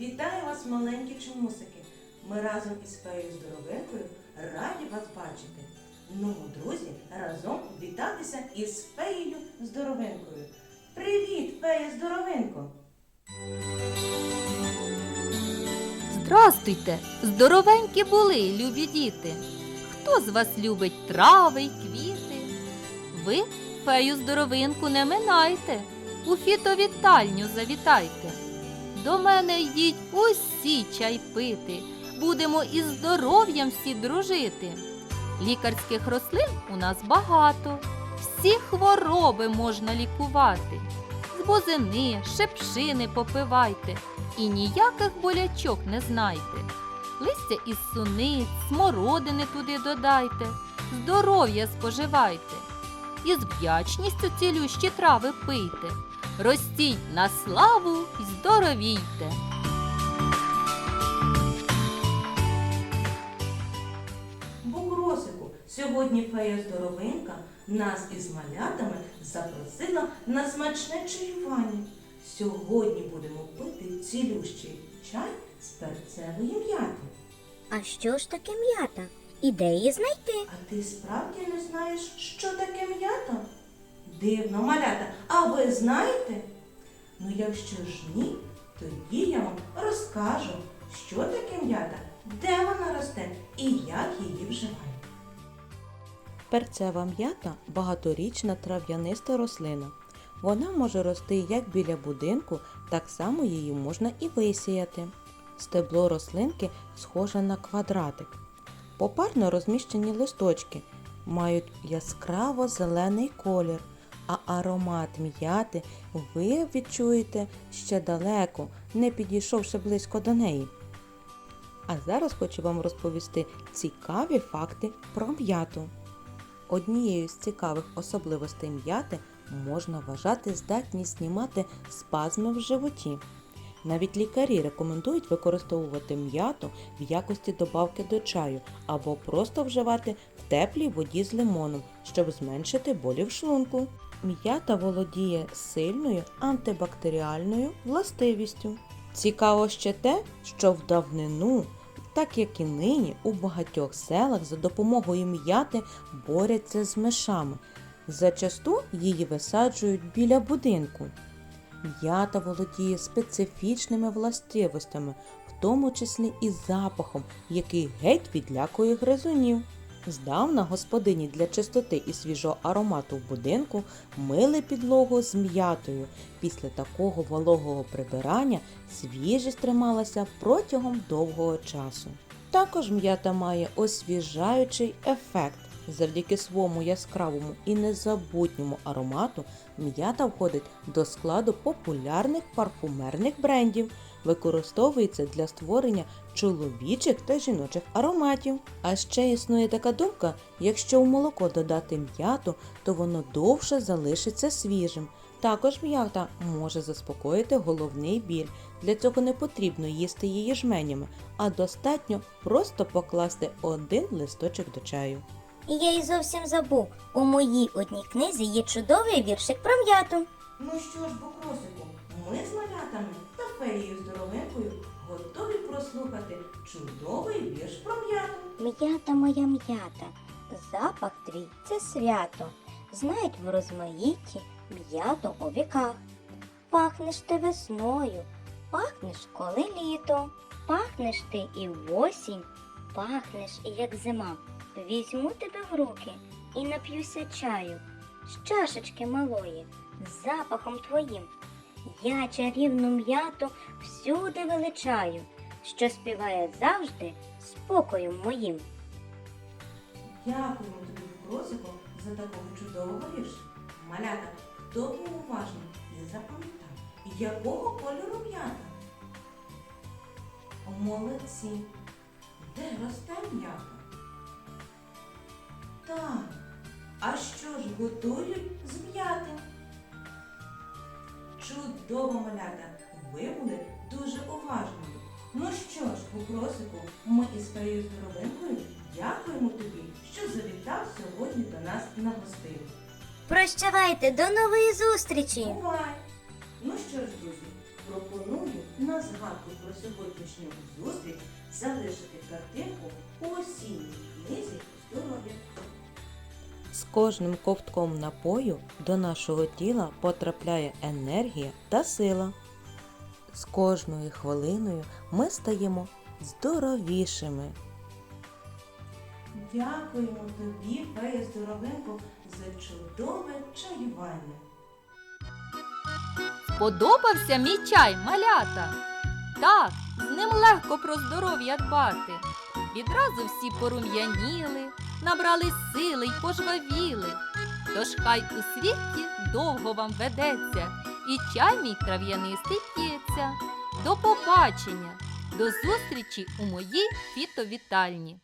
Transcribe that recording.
Вітаю вас, маленькі чомусики! Ми разом із феєю Здоровенкою раді вас бачити. Ну, друзі, разом вітатися із феєю Здоровенкою. Привіт, фея Здоровенко! Здрастуйте, здоровенькі були, любі діти. Хто з вас любить трави й квіти? Ви фею здоровинку не минайте, у фітовітальню завітайте. До мене йдіть усі чай пити, будемо із здоров'ям всі дружити. Лікарських рослин у нас багато, всі хвороби можна лікувати. З бозини, шепшини попивайте і ніяких болячок не знайте. Листя із суниць, смородини туди додайте, здоров'я споживайте. І з вдячністю цілющі трави пийте. Ростіть на славу й здоровійте. Букросику, сьогодні фея Здоровенка нас із малятами запросила на смачне чаювання. Сьогодні будемо пити цілющий чай з перцевої м'яти. А що ж таке м'ята? І де її знайти? А ти справді не знаєш, що таке м'ята? Дивно, малята, а ви знаєте? Ну, якщо ж ні, тоді я вам розкажу, що таке м'ята, де вона росте і як її вживають. Перцева м'ята багаторічна трав'яниста рослина. Вона може рости як біля будинку, так само її можна і висіяти. Стебло рослинки схоже на квадратик. Попарно розміщені листочки мають яскраво зелений колір, а аромат м'яти ви відчуєте ще далеко, не підійшовши близько до неї. А зараз хочу вам розповісти цікаві факти про м'яту. Однією з цікавих особливостей м'яти можна вважати здатність знімати спазми в животі. Навіть лікарі рекомендують використовувати м'яту в якості добавки до чаю або просто вживати в теплій воді з лимоном, щоб зменшити болі в шлунку. М'ята володіє сильною антибактеріальною властивістю. Цікаво ще те, що в давнину так як і нині у багатьох селах за допомогою м'яти борються з мишами. Зачасту її висаджують біля будинку. М'ята володіє специфічними властивостями, в тому числі і запахом, який геть відлякує гризунів. Здавна господині для чистоти і свіжого аромату в будинку мили підлогу з м'ятою. Після такого вологого прибирання свіжість трималася протягом довгого часу. Також м'ята має освіжаючий ефект. Завдяки своєму яскравому і незабутньому аромату м'ята входить до складу популярних парфумерних брендів, використовується для створення чоловічих та жіночих ароматів. А ще існує така думка, якщо в молоко додати м'яту, то воно довше залишиться свіжим. Також м'ята може заспокоїти головний біль. Для цього не потрібно їсти її жменями, а достатньо просто покласти один листочок до чаю. І я й зовсім забув. У моїй одній книзі є чудовий віршик про м'яту. Ну що ж, Букросику, ми з малятами та феєю Здоровенкою готові прослухати чудовий вірш про м'яту. М'ята моя м'ята, запах твій це свято. Знають в розмаїтті м'яту у віках. Пахнеш ти весною, пахнеш коли літо, пахнеш ти і в осінь, пахнеш як зима. Візьму тебе в руки і нап'юся чаю з чашечки малої, з запахом твоїм. Я чарівну м'яту всюди величаю, що співає завжди спокоєм моїм. Дякуємо тобі, Букросику, за такого чудового вірша. Малята, хто був уважний і запам'ятав, якого кольору м'ята? Молодці. Де росте м'ята? Так. А що ж готують з м'яти? Чудово, малята! Ви були дуже уважними. Ну що ж, Букросику, ми із твоєю здоровенкою дякуємо тобі, що завітав сьогодні до нас на гостину. Прощавайте, до нової зустрічі! Бувай! Ну що ж, друзі, пропоную на згадку про сьогоднішню зустріч залишити картинку у осінній книзі. З кожним ковтком напою до нашого тіла потрапляє енергія та сила. З кожною хвилиною ми стаємо здоровішими. Дякуємо тобі, Фея Здоровенко, за чудове чаювання. Сподобався мій чай, малята? Так, з ним легко про здоров'я дбати. Відразу всі порум'яніли, набрали сили й пожвавіли. Тож хай у світі довго вам ведеться, і чай мій трав'янистий п'ється. До побачення, до зустрічі у моїй фітовітальні.